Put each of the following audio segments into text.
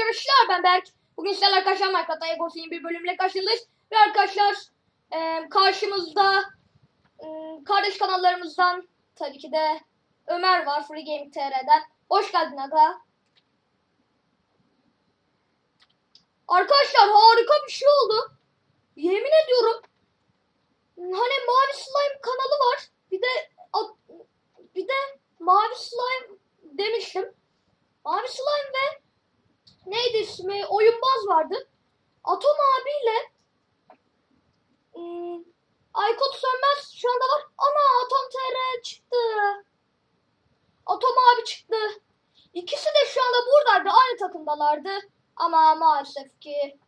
arkadaşlar ben Berk. Bugün sizlerle arkadaşlar Minecraft'ta Egos'un yeni bir bölümle karşınızdayız. Ve arkadaşlar e, karşımızda e, kardeş kanallarımızdan tabii ki de Ömer var Free Gaming TR'den. Hoş geldin Aga. Arkadaşlar harika bir şey oldu. Yemin ediyorum. Hani Mavi Slime kanalı var. Bir de bir de Mavi Slime demiştim. Mavi Slime neydi ismi? Oyunbaz vardı. Atom abiyle hmm, Aykut Sönmez şu anda var. Ana Atom TR çıktı. Atom abi çıktı. İkisi de şu anda buradaydı. Aynı takımdalardı. Ama maalesef ki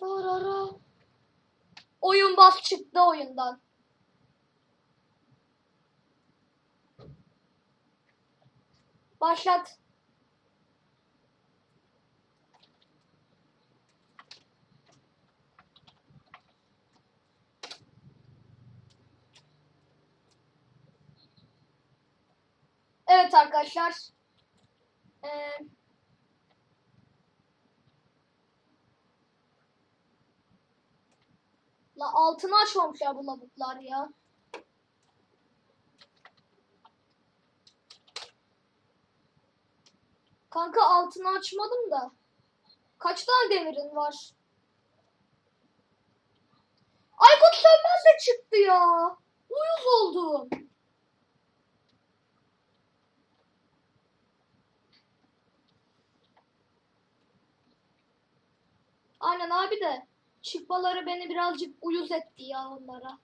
Darara. Oyunbaz çıktı oyundan. Başlat. Evet arkadaşlar. Ee, la altını açmamışlar bu lavuklar ya. Kanka altını açmadım da. Kaç tane demirin var? Aykut Sönmez de çıktı ya. Uyuz oldum. Aynen abi de çıkmaları beni birazcık uyuz etti ya onlara.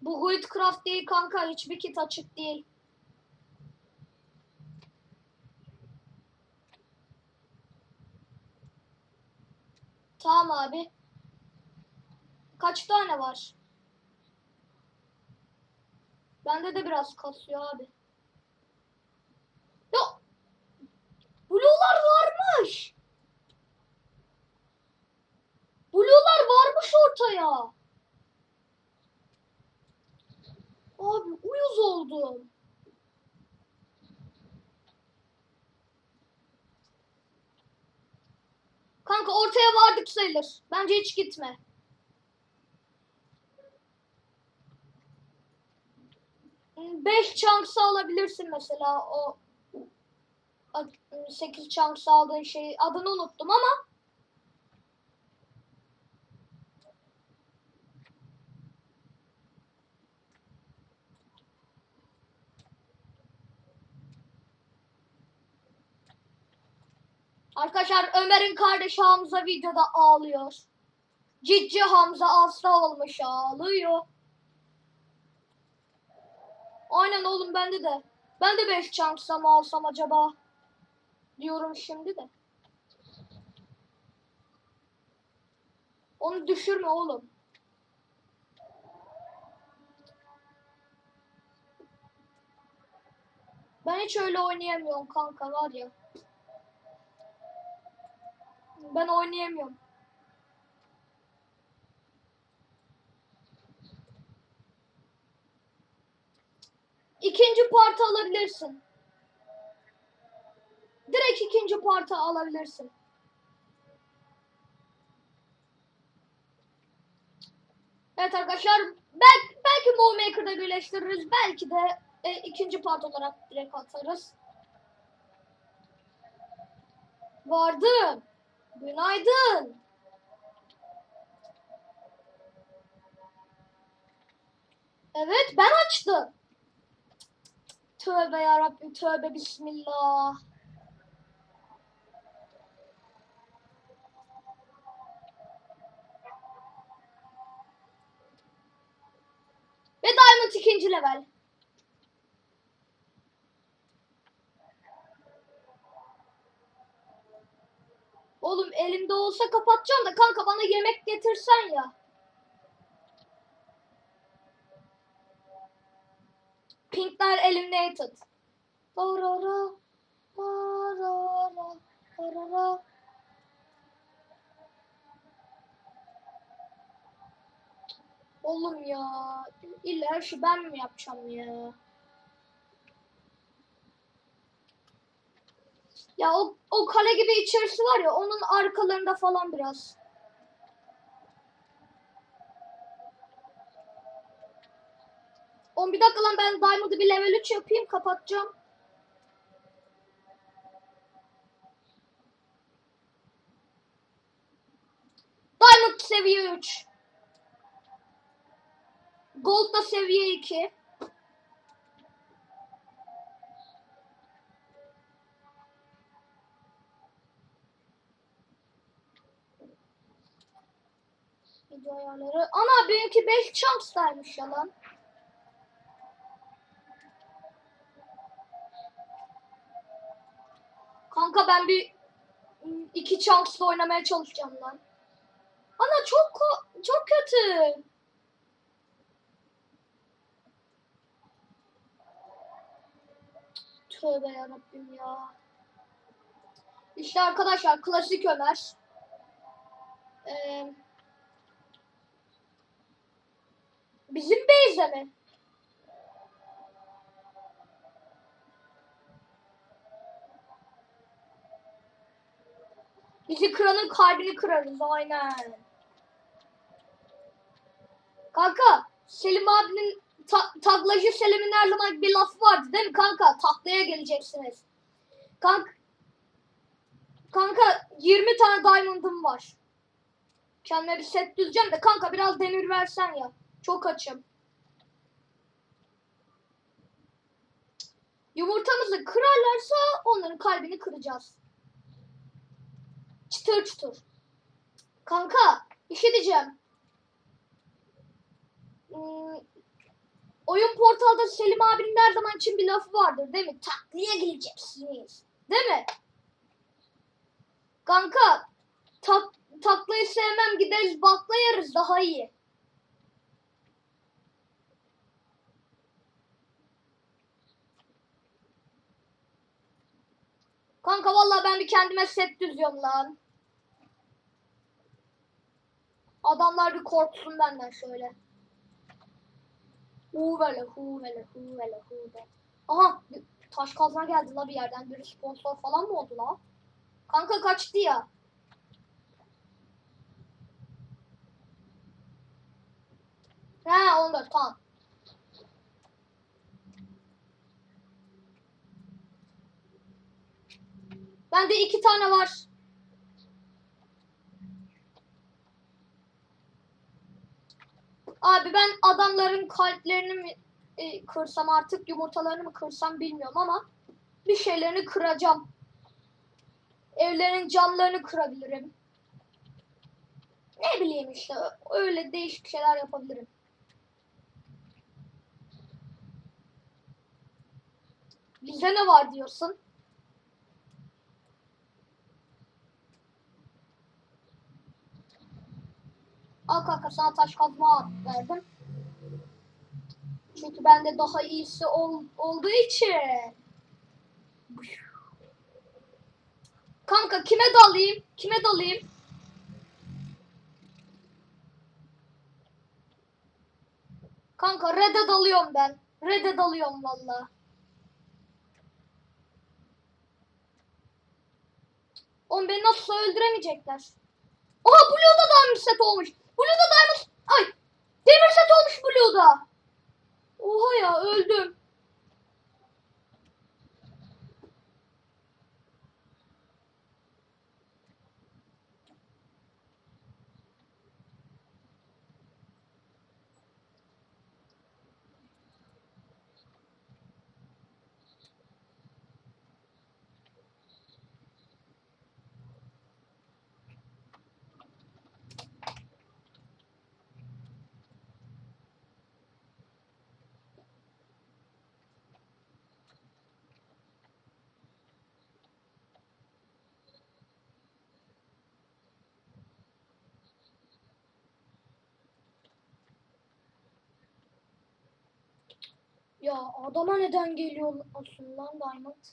Bu Guildcraft değil kanka hiçbir kit açık değil. Tamam abi. Kaç tane var? Bende de biraz kasıyor abi. Abi uyuz oldum. Kanka ortaya vardık sayılır. Bence hiç gitme. Beş chunks'ı alabilirsin mesela o 8 chunks aldığın şey adını unuttum ama Arkadaşlar Ömer'in kardeşi Hamza videoda ağlıyor. Cici Hamza hasta olmuş ağlıyor. Aynen oğlum bende de. Ben de 5 chunks'a mı alsam acaba? Diyorum şimdi de. Onu düşürme oğlum. Ben hiç öyle oynayamıyorum kanka var ya. Ben oynayamıyorum. İkinci parti alabilirsin. Direkt ikinci parti alabilirsin. Evet arkadaşlar belki, belki Move Maker'da birleştiririz. Belki de e, ikinci part olarak direkt atarız. Vardım. Günaydın. Evet ben açtım. Tövbe yarabbim tövbe bismillah. Ve Diamond ikinci level. Oğlum elimde olsa kapatacağım da kanka bana yemek getirsen ya. Pinkler eliminated. Barara, barara, barara. Oğlum ya. İlla her şeyi ben mi yapacağım ya? Ya o, o kale gibi içerisi var ya onun arkalarında falan biraz. On bir dakika lan ben Diamond'ı bir level 3 yapayım kapatacağım. Diamond seviye 3. Gold da seviye 2. Ayarları. Ana benimki 5 chunks'taymış ya lan. Kanka ben bir iki chunks'la oynamaya çalışacağım lan. Ana çok çok kötü. Tövbe yarabbim ya. İşte arkadaşlar klasik Ömer. Ee, mi? Bizi kıranın kalbini kırarız aynen. Kanka Selim abinin ta- taklacı Selim'in her zaman bir lafı vardı değil mi kanka? Taklaya geleceksiniz. Kanka, kanka 20 tane diamond'ım var. Kendime bir set düzeceğim de kanka biraz demir versen ya. Çok açım. Yumurtamızı kırarlarsa onların kalbini kıracağız. Çıtır çıtır. Kanka bir şey diyeceğim. Hmm, oyun portalda Selim abinin her zaman için bir lafı vardır değil mi? Taklaya geleceksiniz. Değil mi? Kanka tak, taklayı sevmem gideriz bakla yeriz daha iyi. Kanka vallahi ben bir kendime set düzüyorum lan. Adamlar bir korksun benden şöyle. Huvele huvele huvele huvele. Aha taş kazma geldi la bir yerden. Bir sponsor falan mı oldu la? Kanka kaçtı ya. He 14 tamam. Bende iki tane var. Abi ben adamların kalplerini mi e, kırsam artık yumurtalarını mı kırsam bilmiyorum ama bir şeylerini kıracağım. Evlerin camlarını kırabilirim. Ne bileyim işte öyle değişik şeyler yapabilirim. Bize ne var diyorsun? Al kanka sana taş kazma verdim. Çünkü bende daha iyisi ol, olduğu için. Kanka kime dalayım? Kime dalayım? Kanka red'e dalıyorum ben. Red'e dalıyorum valla. Oğlum beni nasıl öldüremeyecekler. Oha Blue'da diamond set olmuş. Blue'da diamond... Ay! Demir set olmuş Blue'da. Oha ya öldüm. Ya adama neden geliyorsun lan Diamond?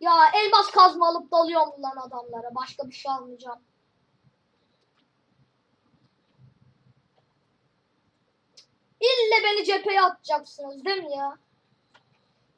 Ya elmas kazma alıp dalıyorum lan adamlara. Başka bir şey almayacağım. İlle beni cepheye atacaksınız değil mi ya?